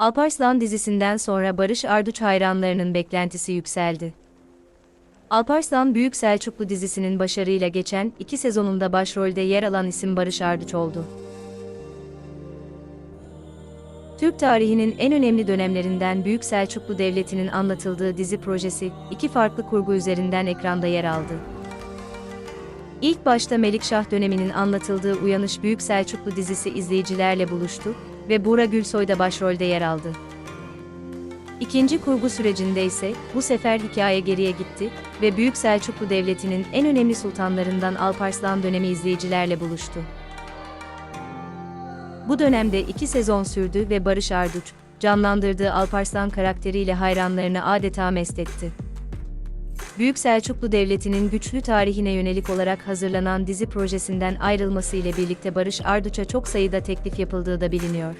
Alparslan dizisinden sonra Barış Arduç hayranlarının beklentisi yükseldi. Alparslan Büyük Selçuklu dizisinin başarıyla geçen iki sezonunda başrolde yer alan isim Barış Arduç oldu. Türk tarihinin en önemli dönemlerinden Büyük Selçuklu Devleti'nin anlatıldığı dizi projesi, iki farklı kurgu üzerinden ekranda yer aldı. İlk başta Melikşah döneminin anlatıldığı Uyanış Büyük Selçuklu dizisi izleyicilerle buluştu ve Buğra Gülsoy da başrolde yer aldı. İkinci kurgu sürecinde ise bu sefer hikaye geriye gitti ve Büyük Selçuklu Devleti'nin en önemli sultanlarından Alparslan dönemi izleyicilerle buluştu. Bu dönemde iki sezon sürdü ve Barış Arduç, canlandırdığı Alparslan karakteriyle hayranlarını adeta mest etti. Büyük Selçuklu Devleti'nin güçlü tarihine yönelik olarak hazırlanan dizi projesinden ayrılması ile birlikte Barış Arduç'a çok sayıda teklif yapıldığı da biliniyor.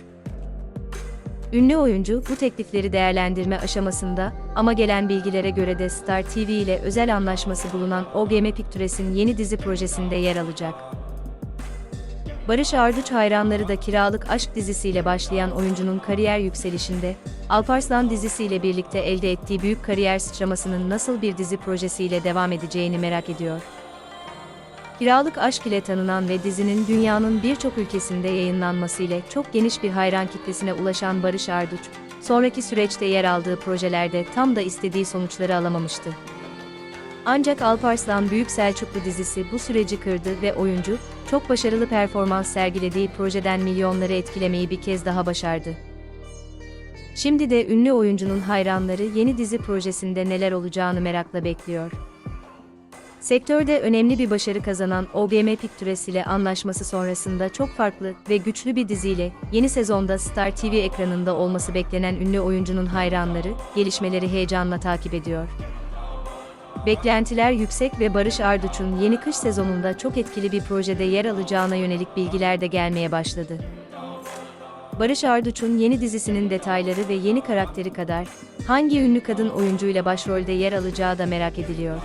Ünlü oyuncu bu teklifleri değerlendirme aşamasında ama gelen bilgilere göre de Star TV ile özel anlaşması bulunan OGM Pictures'in yeni dizi projesinde yer alacak. Barış Arduç hayranları da Kiralık Aşk dizisiyle başlayan oyuncunun kariyer yükselişinde, Alparslan dizisiyle birlikte elde ettiği büyük kariyer sıçramasının nasıl bir dizi projesiyle devam edeceğini merak ediyor. Kiralık Aşk ile tanınan ve dizinin dünyanın birçok ülkesinde yayınlanması ile çok geniş bir hayran kitlesine ulaşan Barış Arduç, sonraki süreçte yer aldığı projelerde tam da istediği sonuçları alamamıştı. Ancak Alparslan Büyük Selçuklu dizisi bu süreci kırdı ve oyuncu, çok başarılı performans sergilediği projeden milyonları etkilemeyi bir kez daha başardı. Şimdi de ünlü oyuncunun hayranları yeni dizi projesinde neler olacağını merakla bekliyor. Sektörde önemli bir başarı kazanan OGM Pictures ile anlaşması sonrasında çok farklı ve güçlü bir diziyle yeni sezonda Star TV ekranında olması beklenen ünlü oyuncunun hayranları gelişmeleri heyecanla takip ediyor. Beklentiler yüksek ve Barış Arduç'un yeni kış sezonunda çok etkili bir projede yer alacağına yönelik bilgiler de gelmeye başladı. Barış Arduç'un yeni dizisinin detayları ve yeni karakteri kadar hangi ünlü kadın oyuncuyla başrolde yer alacağı da merak ediliyor.